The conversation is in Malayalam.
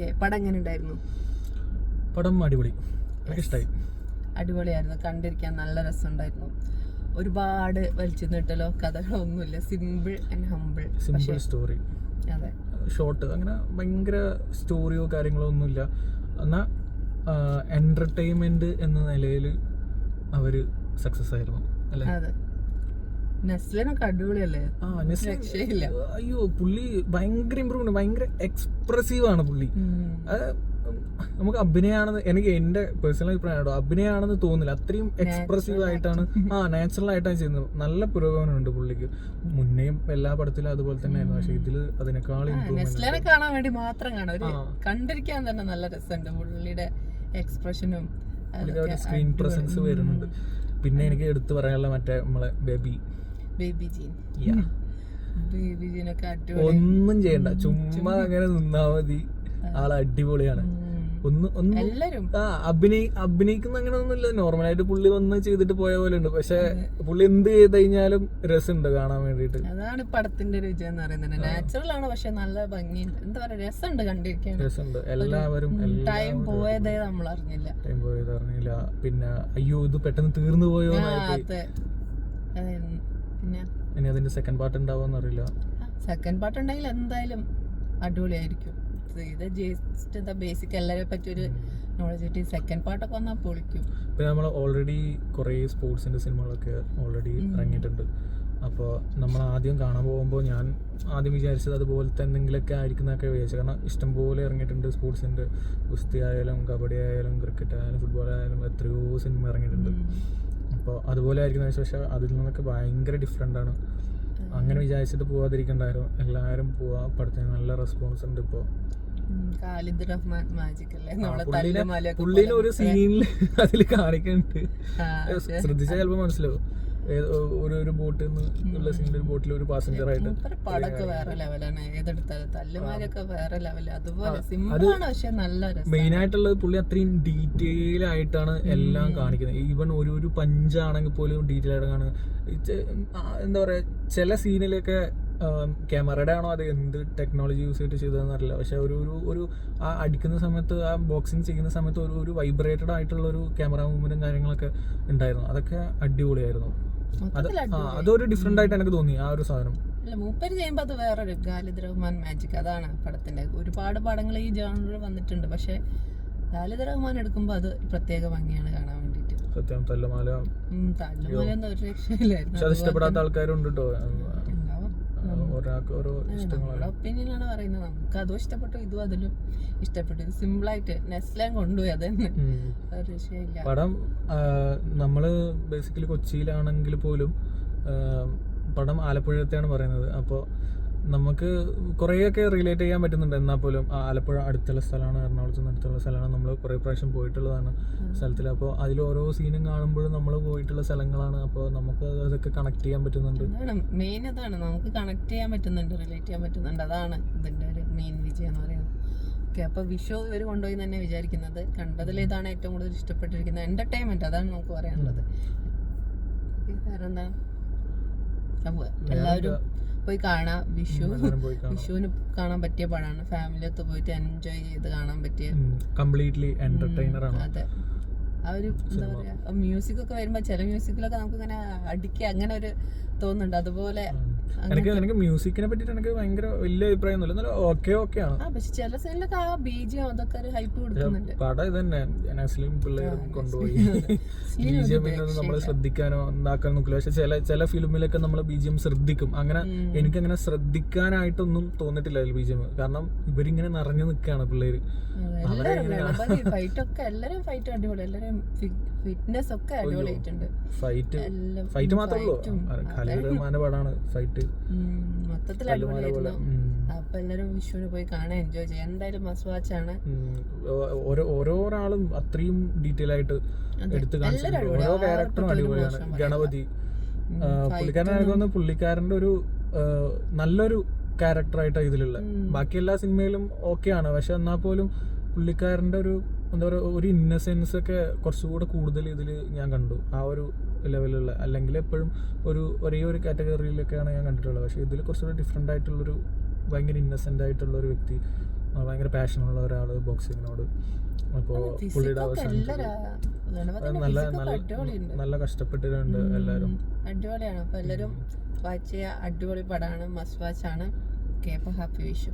ഓക്കെ പടം എങ്ങനെ ഉണ്ടായിരുന്നു? പടം അടിപൊളി. ഇഷ്ടമായി അടിപൊളിയായിരുന്നു. കണ്ടിരിക്കാൻ നല്ല രസമുണ്ടായിരുന്നു. ഒരുപാട് വലിച്ചു നീട്ടലോ കഥകളൊന്നുമില്ല simple and humble simple story അതെ. ഷോർട്ട് അങ്ങനെ ഭയങ്കര സ്റ്റോറിയോ കാര്യങ്ങളോ ഒന്നുമില്ല. എന്നാൽ എന്റർടൈൻമെന്റ് എന്ന നിലയിൽ അവർ സക്സസ് ആയിരുന്നു അല്ലേ? അതെ. നെസ്ലിനൊക്കെ അടിപൊളിയല്ലേ? ആ നെസ്ലിൻ രക്ഷയില്ല. അയ്യോ പുള്ളി ഭയങ്കര ഇമ്പ്രൂവ്മെന്റ് ഭയങ്കര എക്സ്പ്രസീവ് ആണ് പുള്ളി. അത് നമുക്ക് അഭിനയാണെന്ന് എനിക്ക് എന്റെ പേഴ്സണൽ അഭിപ്രായം കേട്ടോ. അഭിനയാണെന്ന് തോന്നില്ല അത്രയും എക്സ്പ്രസീവ് ആയിട്ടാണ്. ആ നാച്ചുറൽ ആയിട്ടാണ് ചെയ്യുന്നത്. നല്ല പുരോഗമനമുണ്ട് പുള്ളിക്ക്. മുന്നേയും എല്ലാ പടത്തിലും അതുപോലെ തന്നെയായിരുന്നു. പക്ഷെ ഇതിൽ അതിനേക്കാൾ കാണാൻ വേണ്ടി മാത്രം കാണാം. കണ്ടിരിക്കാൻ തന്നെ നല്ല രസമുണ്ട് പുള്ളിയുടെ എക്സ്പ്രഷനും സ്ക്രീൻ പ്രസൻസ് വരുന്നുണ്ട്. പിന്നെ എനിക്ക് എടുത്തു പറയാനുള്ള മറ്റേ നമ്മളെ ബേബി. ബേബി ജീൻ ബേബി ജീനൊക്കെ അടിപൊളി. ഒന്നും ചെയ്യണ്ട. ചുമ്മാ അങ്ങനെ നിന്നാ മതി. ആൾ അടിപൊളിയാണ്. ഒന്ന് ഒന്ന് ആ അഭിനയി അഭിനയിക്കുന്ന അങ്ങനെ ഒന്നുമില്ല നോർമലായിട്ട് പുള്ളി വന്ന് ചെയ്തിട്ട് പോയ പോലെ ഉണ്ട്. പക്ഷെ പുള്ളി എന്ത് ചെയ്ത് കഴിഞ്ഞാലും രസമുണ്ട് കാണാൻ വേണ്ടിട്ട് അതാണ് പടത്തിന്റെ രുചി എന്ന് പറയുന്നത്. നാച്ചുറൽ ആണ് പക്ഷെ നല്ല ഭംഗിയുണ്ട് എന്താ പറയാ രസമുണ്ട് കണ്ടിരിക്കാൻ രസമുണ്ട്. എല്ലാവരും ടൈം പോയതേ നമ്മൾ അറിഞ്ഞില്ല. ടൈം പോയത് അറിഞ്ഞില്ല. പിന്നെ അയ്യോ ഇത് പെട്ടെന്ന് തീർന്നു പോയോ അതെ. പിന്നെ? ഇനി അതിന്റെ സെക്കൻഡ് പാർട്ട് ഉണ്ടാവുമെന്ന് അറിയില്ല സെക്കൻഡ് പാർട്ട് ഉണ്ടെങ്കിൽ എന്തായാലും അടിപൊളിയായിരിക്കും. ഇത് ജസ്റ്റ് എന്താ ബേസിക് എല്ലാരെ പറ്റി ഒരു നോളജ് കിട്ടി. സെക്കൻഡ് പാർട്ടൊക്കെ വന്നാൽ പൊളിക്കും. പിന്നെ നമ്മൾ ഓൾറെഡി കുറേ സ്പോർട്സിന്റെ സിനിമകളൊക്കെ ഓൾറെഡി ഇറങ്ങിയിട്ടുണ്ട്. അപ്പോൾ നമ്മൾ ആദ്യം കാണാൻ പോകുമ്പോൾ ഞാൻ ആദ്യം വിചാരിച്ചത് അതുപോലത്തെ എന്തെങ്കിലുമൊക്കെ ആയിരിക്കുന്നതൊക്കെ വിചാരിച്ചു. കാരണം ഇഷ്ടംപോലെ ഇറങ്ങിയിട്ടുണ്ട് സ്പോർട്സിന്റെ ഗുസ്തി ആയാലും കബഡി ആയാലും ക്രിക്കറ്റ് ആയാലും ഫുട്ബോൾ ആയാലും എത്രയോ സിനിമ ഇറങ്ങിയിട്ടുണ്ട്. അപ്പോൾ അതുപോലെ ആയിരിക്കുന്ന പക്ഷേ അതിൽ നിന്നൊക്കെ ഭയങ്കര ഡിഫറെന്റ് ആണ്. അങ്ങനെ വിചാരിച്ചിട്ട് പോവാതിരിക്കണ്ടായിരുന്നു. എല്ലാവരും പോവാ പഠിത്തം നല്ല റെസ്പോൺസ് ഉണ്ട് ഇപ്പോൾ തല്ലുമാലയൊക്കെ ഒരു സീനിൽ അതിൽ കാണിക്കുന്നുണ്ട് ശ്രദ്ധിച്ചാൽ ചിലപ്പോൾ മനസ്സിലാവും. ഒരു ഒരു ബോട്ടിൽ നിന്ന് ഉള്ള ഒരു ബോട്ടിൽ ഒരു പാസഞ്ചർ ആയിട്ട് പടക്കം വേറെ ലെവലാണ് ഏതെടുത്താലും തല്ലുമാരൊക്കെ വേറെ ലെവലാണ് അതുപോലെ സിമ്പിൾ ആണ് പക്ഷെ നല്ല മെയിൻ ആയിട്ടുള്ളത് പുള്ളി അത്രയും ഡീറ്റെയിൽ ആയിട്ടാണ് എല്ലാം കാണിക്കുന്നത്. ഈവൻ ഒരു ഒരു പഞ്ചാണെങ്കിൽ പോലും ഡീറ്റെയിൽ ആയിട്ട് കാണുന്നത്. എന്താ പറയാ ചില സീനിലൊക്കെ ക്യാമറയുടെ ആണോ അത് എന്ത് ടെക്നോളജി യൂസ് ചെയ്തിട്ട് ചെയ്തതെന്ന് അറിയില്ല. പക്ഷെ ഒരു ഒരു ഒരു ആ അടിക്കുന്ന സമയത്ത് ആ ബോക്സിങ് ചെയ്യുന്ന സമയത്ത് ഒരു ഒരു വൈബ്രേറ്റഡ് ആയിട്ടുള്ള ഒരു ക്യാമറ മൂവ്മെന്റും കാര്യങ്ങളൊക്കെ ഉണ്ടായിരുന്നു. അതൊക്കെ അടിപൊളിയായിരുന്നു. അതൊരു ഡിഫറെന്റ് ആയിട്ട് എനിക്ക് തോന്നി ആ ഒരു സാധനം. അല്ല മൂപ്പര് ചെയ്യുമ്പോ അത് വേറൊരു ഖാലിദ് റഹ്മാൻ മാജിക് അതാണ് പടത്തിന്റെ. ഒരുപാട് പടങ്ങൾ ഈ ജോണറിൽ വന്നിട്ടുണ്ട് പക്ഷെ ഖാലിദ് റഹ്മാൻ എടുക്കുമ്പോ അത് പ്രത്യേക ഭംഗിയാണ് കാണാൻ വേണ്ടിട്ട് സത്യം തല്ലമാല. തല്ലമാല എന്താ ഒരു രക്ഷയില്ലായിരുന്നു. ഇഷ്ടപ്പെടാത്ത ആൾക്കാരുണ്ട് കേട്ടോ ഒരാൾക്ക് ഓരോ ഇഷ്ടങ്ങളാണ് ഒപ്പീനിയനാണ് പറയുന്നത്. നമുക്ക് അതും ഇഷ്ടപ്പെട്ടു ഇതും അതിലും ഇഷ്ടപ്പെട്ടു. ഇത് സിമ്പിളായിട്ട് നെസ്ലാം കൊണ്ടുപോയി അത് തന്നെ ഒരു വിഷയമില്ല. പടം നമ്മൾ ബേസിക്കലി കൊച്ചിയിലാണെങ്കിൽ പോലും പടം ആലപ്പുഴത്തെയാണ് പറയുന്നത്. അപ്പോൾ നമുക്ക് കുറേയൊക്കെ റിലേറ്റ് ചെയ്യാൻ പറ്റുന്നുണ്ട്. എന്നാൽ പോലും ആലപ്പുഴ അടുത്തുള്ള സ്ഥലമാണ് എറണാകുളത്ത് നിന്ന് അടുത്തുള്ള സ്ഥലമാണ്. നമ്മൾ കുറേ പ്രാവശ്യം പോയിട്ടുള്ളതാണ് സ്ഥലത്തിൽ അപ്പോൾ അതിൽ ഓരോ സീനും കാണുമ്പോഴും നമ്മൾ പോയിട്ടുള്ള സ്ഥലങ്ങളാണ്. അപ്പോൾ നമുക്ക് അതൊക്കെ കണക്ട് ചെയ്യാൻ പറ്റുന്നുണ്ട്. മെയിൻ അതാണ് നമുക്ക് കണക്ട് ചെയ്യാൻ പറ്റുന്നുണ്ട് റിലേറ്റ് ചെയ്യാൻ പറ്റുന്നുണ്ട്. അതാണ് ഇതിന്റെ ഒരു മെയിൻ വിജയം എന്ന് പറയുന്നത്. ഓക്കെ അപ്പോൾ വിഷു ഇവർ കൊണ്ടുപോയി തന്നെ വിചാരിക്കുന്നത്. കണ്ടതിൽ ഇതാണ് ഏറ്റവും കൂടുതൽ ഇഷ്ടപ്പെട്ടിരിക്കുന്നത്. എന്റർടൈൻമെന്റ് അതാണ് നമുക്ക് പറയാനുള്ളത്. വേറെന്താ? എല്ലാവരും പോയി കാണാം വിഷു. വിഷുവിന് കാണാൻ പറ്റിയ പടമാണ് ഫാമിലി ഒത്ത് പോയിട്ട് എൻജോയ് ചെയ്ത് കാണാൻ പറ്റിയ കംപ്ലീറ്റ്ലി എന്റർടൈനർ ആണ്. അതെ. ആ ഒരു എന്താ പറയാ മ്യൂസിക് ഒക്കെ വരുമ്പോ ചില മ്യൂസിക്കിലൊക്കെ നമുക്ക് ഇങ്ങനെ അടിക്കുക അങ്ങനെ ഒരു തോന്നുന്നുണ്ട്. അതുപോലെ എനിക്ക് എനിക്ക് മ്യൂസിക്കിനെ പറ്റിട്ട് എനിക്ക് ഭയങ്കര വലിയ അഭിപ്രായമൊന്നുമില്ല. എന്നാലും ഓക്കെ ഓക്കെ ആണ്. പക്ഷെ ചില സീനിലൊക്കെ ആ ബീജിയം അതൊക്കെ ഒരു ഹൈപ്പ് കൊടുക്കുന്നുണ്ട്. പടം ഇത് തന്നെ നസ്ലിം പിള്ളേർ കൊണ്ടുപോയി. നസ്ലിം ബി ഒരു ജി എമ്മിനൊന്നും നമ്മൾ ശ്രദ്ധിക്കാനോ ഉണ്ടാക്കാൻ നോക്കില്ല പക്ഷെ ചില ചില ഫിലിമിലൊക്കെ നമ്മൾ ബി ജി എം ശ്രദ്ധിക്കും. അങ്ങനെ. എനിക്കങ്ങനെ ശ്രദ്ധിക്കാനായിട്ടൊന്നും തോന്നിട്ടില്ല ബി ജി എം കാരണം ഇവരിങ്ങനെ നിറഞ്ഞു നിൽക്കുകയാണ് പിള്ളേര്. എല്ലാവരും ഫൈറ്റ് ഒക്കെ എല്ലാരും ഫൈറ്റ് അടിപൊളി എല്ലാരും ഫിറ്റ്നസ് ഒക്കെ അടിപൊളിയായിട്ടുണ്ട്. ഫൈറ്റ് ഫൈറ്റ് മാത്രമേ ഉള്ളൂ. റഹ്മാന്റെ പടമാണ് ഫൈറ്റ് മൊത്തത്തിൽ അടിപൊളിയായിരുന്നു. അപ്പൊ എല്ലാരും വിഷുവിന് പോയി കാണാൻ എൻജോയ് ചെയ്യാം. എന്തായാലും മസ്റ്റ് വാച്ച് ആണ് ഓരോ ഓരോ ഒരാളും അത്രയും ഡീറ്റെയിൽ ആയിട്ട് എടുത്തു കാണിച്ചിട്ടുണ്ട്. ഓരോ ക്യാരക്ടറും അടിപൊളിയാണ്. ഗണപതി. പുള്ളിക്കാരൻ എനിക്ക് പുള്ളിക്കാരന്റെ ഒരു നല്ലൊരു ക്യാരക്ടറായിട്ടാണ് ഇതിലുള്ള ബാക്കി എല്ലാ സിനിമയിലും ഓക്കെയാണ് പക്ഷെ എന്നാൽ പോലും പുള്ളിക്കാരന്റെ ഒരു എന്താ പറയുക ഒരു ഇന്നസെൻസ് ഒക്കെ കുറച്ചുകൂടെ കൂടുതൽ ഇതിൽ ഞാൻ കണ്ടു. ആ ഒരു ലെവലുള്ള അല്ലെങ്കിൽ എപ്പോഴും ഒരു ഒരേ ഒരു കാറ്റഗറിയിലൊക്കെയാണ് ഞാൻ കണ്ടിട്ടുള്ളത്. പക്ഷേ ഇതിൽ കുറച്ചുകൂടെ ഡിഫറെന്റ് ആയിട്ടുള്ളൊരു ഭയങ്കര ഇന്നസെന്റ് ആയിട്ടുള്ള ഒരു വ്യക്തി ഭയങ്കര പാഷനുള്ള ഒരാൾ ബോക്സിങ്ങിനോട് അപ്പോൾ പുള്ളിയുടെ അവസാനം നല്ല നല്ല നല്ല കഷ്ടപ്പെട്ടിട്ടുണ്ട് എല്ലാവരും അടിപൊളിയാണ്. അപ്പോൾ എല്ലാവരും വാച്ച് ചെയ്യുക. അടിപൊളി പടമാണ്. മസ്റ്റ് വാച്ച് ആണ്. ഓക്കെ അപ്പോൾ ഹാപ്പി വിഷു